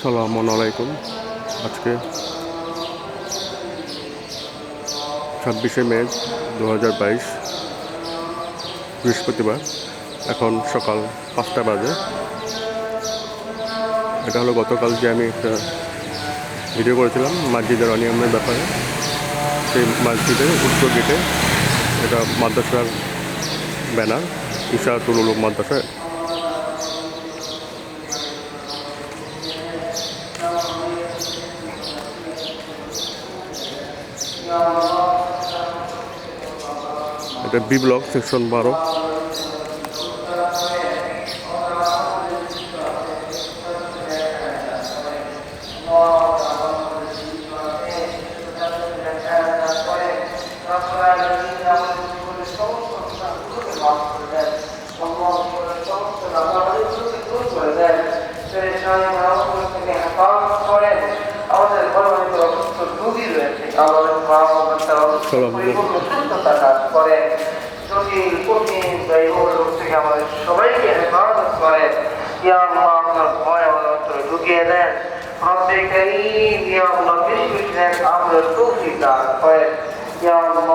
আসসালামু আলাইকুম। আজকে ছাব্বিশে মে দু হাজার বাইশ, বৃহস্পতিবার, এখন সকাল পাঁচটা বাজে। এটা হলো গতকাল যে আমি একটা ভিডিও করেছিলাম, মসজিদের অনিয়মের ব্যাপারে। সেই মসজিদের উত্তর গেটে এটা মাদ্রাসার ব্যানার, ইশারাতুল উলুম মাদ্রাসা। এটা বি ব্লক সেকশন বারো। আমাদের মা বাবা সুস্থতা কাজ করে। জটিল কঠিন ব্যয়বহুল রোগ থেকে আমাদের সবাইকে হেফাজত করে। ইয়া আল্লাহ আপনার ভয় আমাদের অন্তরে ঢুকিয়ে দেন। রব্বে করিম ইয়া আল্লাহ বেশি বেশি নেক আমাদের তৌফিক দান করেন ইয়া আল্লাহ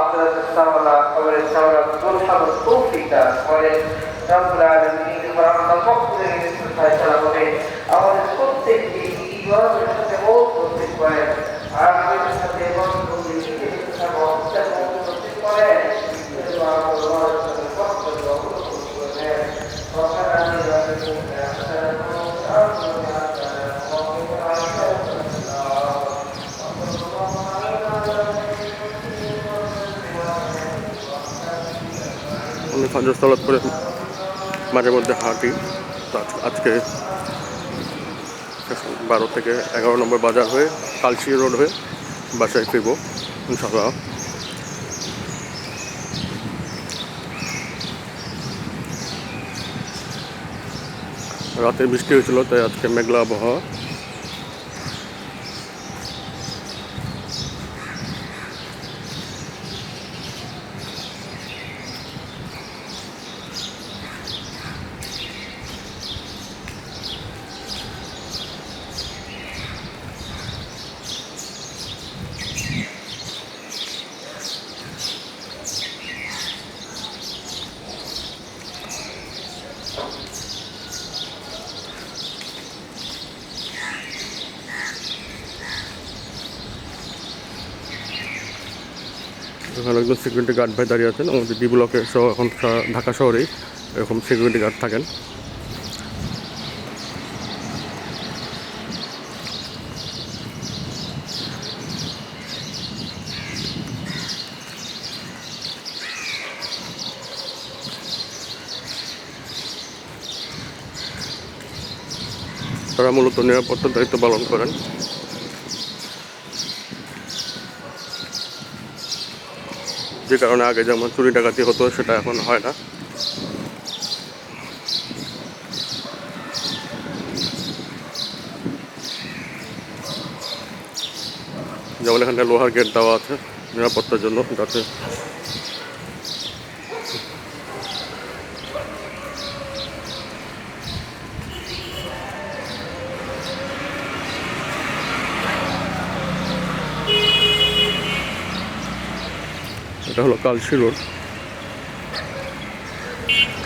আপনার সামলা কবরের সামলা দূর সামলা তৌফিক দান করেন রব্বুল ফজর করে মাঝে মধ্যে হাঁটি। আজকে বারো থেকে এগারো নম্বর বাজার হয়ে কালচি রোড হয়ে বাসায় ফিরবো ইনশাল্লাহ রাতে বৃষ্টি হয়েছিল, তাই আজকে মেঘলা আবহাওয়া। এখানে একজন সিকিউরিটি গার্ড ভাই দাঁড়িয়ে আছেন। আমাদের ডি ব্লকে সহ এখন ঢাকা শহরেই এরকম সিকিউরিটি গার্ড থাকেন। তারা মূলত নিরাপত্তার দায়িত্ব পালন করেন। যে কারণে আগে যেমন চুরি ডাকাতি হতো, সেটা এখন হয় না। যেমন এখানে লোহার গেট দেওয়া আছে, নিরাপত্তার জন্য, যাতে এটা হলো কালশি রোড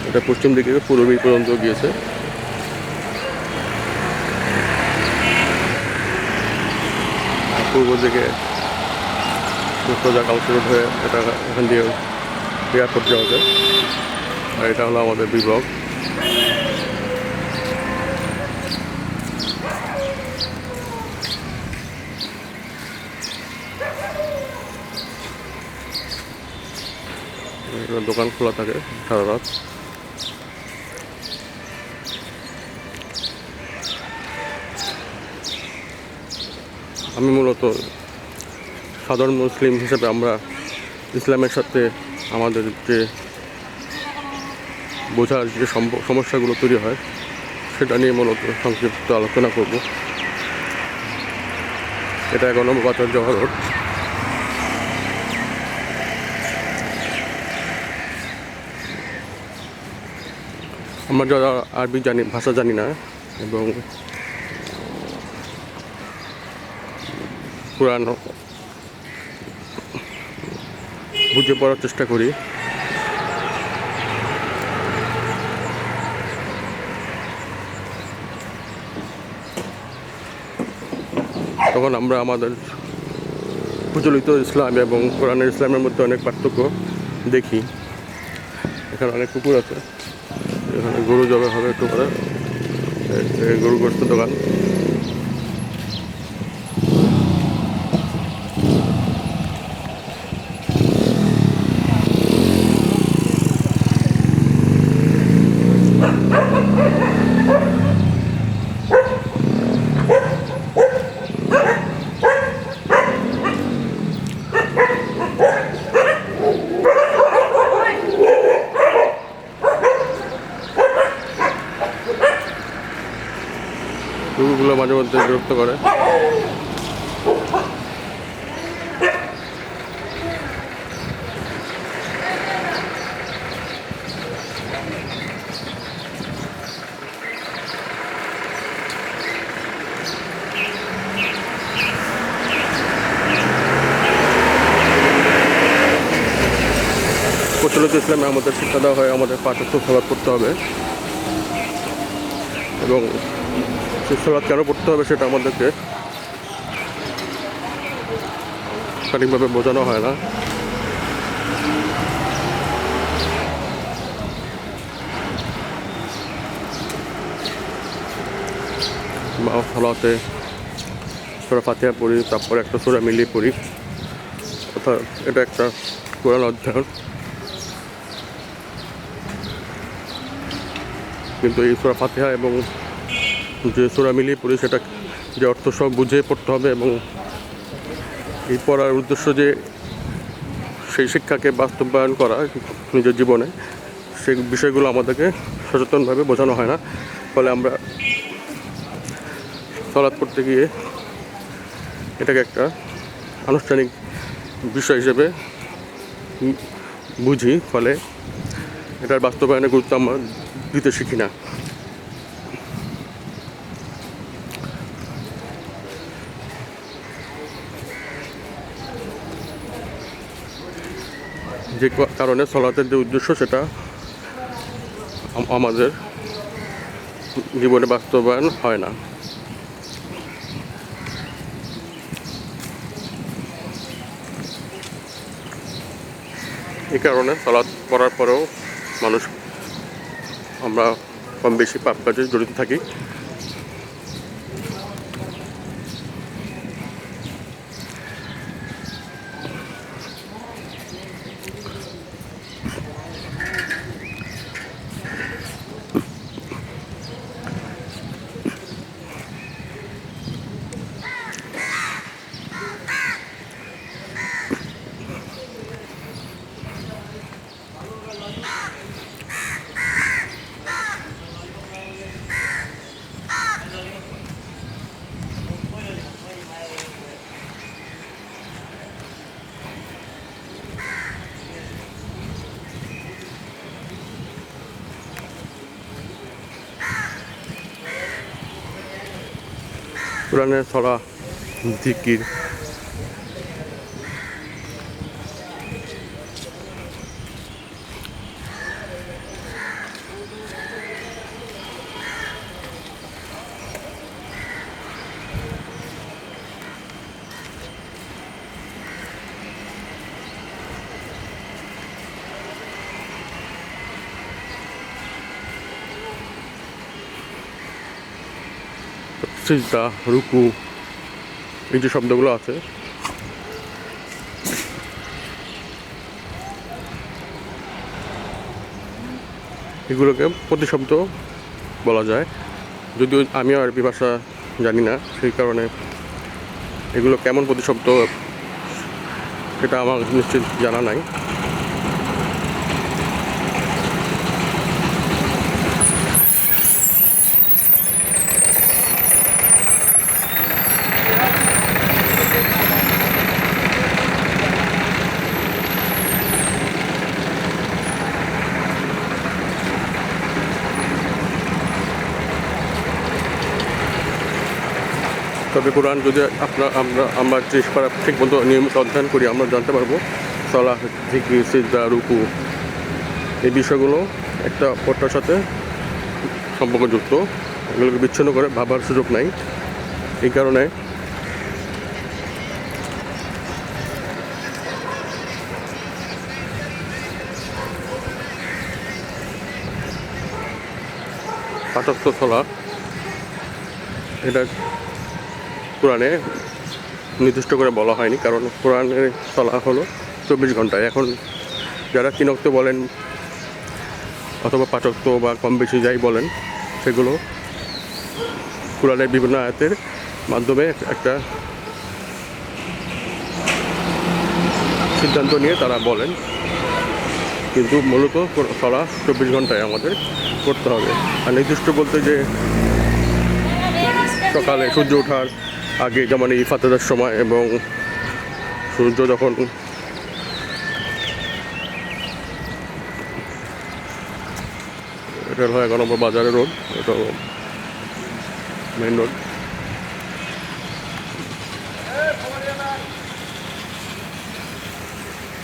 এটা পশ্চিম দিকে, পূর্বী পর্যন্ত গিয়েছে। পূর্ব দিকে সোজা কালশি রোড হয়ে এটা এখান দিয়ে এয়ারপোর্ট যাওয়া যায়। আর এটা হলো আমাদের বিভাগ। এখানে দোকান খোলা থাকে সারা রাত। আমি মূলত সাধারণ মুসলিম হিসেবে আমরা ইসলামের সাথে আমাদের যে বোঝার যে সমস্যাগুলো তৈরি হয়, সেটা নিয়ে মূলত সংক্ষিপ্ত আলোচনা করব। এটা যাওয়া রোড। আমরা যারা আরবি জানি, ভাষা জানি না, এবং কোরআন বুঝে পড়ার চেষ্টা করি। তখন আমরা আমাদের প্রচলিত ইসলাম এবং কোরআনের ইসলামের মধ্যে অনেক পার্থক্য দেখি। এখানে অনেক কুকুর আছে। এখানে গরু জবে হবে একটু এই গরু গোস্ত দোকান। মাঝে মধ্যে বিরক্ত করে। প্রচলিত ইসলামে আমাদের শিক্ষা দেওয়া হয়, আমাদের পাঠ্য সবাদ করতে হবে। এবং সে কেন পড়তে হবে, সেটা আমাদেরকে সঠিকভাবে বোঝানো হয় না। ফলাতে, সুরা ফাতিহা পড়ি, তারপরে একটা সুরা মিলিয়ে পড়ি। অর্থাৎ এটা একটা কোরআন অধ্যয়ন। কিন্তু এই সুরা ফাতিহা এবং যে সুরা মিলিয়ে পড়ি সেটা যে অর্থ সব বুঝে পড়তে হবে এবং এই পড়ার উদ্দেশ্য যে সেই শিক্ষাকে বাস্তবায়ন করা নিজের জীবনে, সেই বিষয়গুলো আমাদেরকে সচেতনভাবে বোঝানো হয় না। ফলে আমরা সলাৎ করতে গিয়ে এটাকে একটা আনুষ্ঠানিক বিষয় হিসেবে বুঝি, ফলে এটার বাস্তবায়নের গুরুত্ব আমরা দিতে শিখি না। যে কারণে সলাতের যে উদ্দেশ্য সেটা আমাদের জীবনে বাস্তবায়ন হয় না। এই কারণে সলাৎ করার পরেও মানুষ আমরা কম বেশি পাপ কাজে জড়িত থাকি। 우란에 서라. 뒤길 সিজদা রুকু, এই যে শব্দগুলো আছে। এগুলোকে প্রতিশব্দ বলা যায়। যদিও আমিও আরবি ভাষা জানি না, সেই কারণে এগুলো কেমন প্রতিশব্দ, সেটা আমার নিশ্চিত জানা নাই। তবে কোরআন যদি আপনার, আমরা আমরা চেষ্টা ঠিক মতো নিয়মিত অধ্যয়ন করি, আমরা জানতে পারব সলা জিক্রি, সিজদা, রুকু, এই বিষয়গুলো একটা অপরটার সাথে সম্পর্কযুক্ত, এগুলোকে বিচ্ছিন্ন করে ভাবার সুযোগ নাই। এই কারণে পাঁচক্ত সলা এটা কোরআনে নির্দিষ্ট করে বলা হয়নি, কারণ কোরআনের চলা হলো চব্বিশ ঘন্টায়। এখন যারা তিনক্ত বলেন অথবা পাচক্ত বা কম বেশি যাই বলেন, সেগুলো কোরআনের বিভিন্ন আয়াতের মাধ্যমে একটা সিদ্ধান্ত নিয়ে তারা বলেন। কিন্তু মূলত চলা চব্বিশ ঘন্টায় আমাদের করতে হবে। আর নির্দিষ্ট বলতে যে সকালে সূর্য ওঠার আগে যেমন এই ফাতেদার সময় এবং সূর্য যখন এটা হয় এগারো নম্বর বাজারের রোড এটা মেন রোড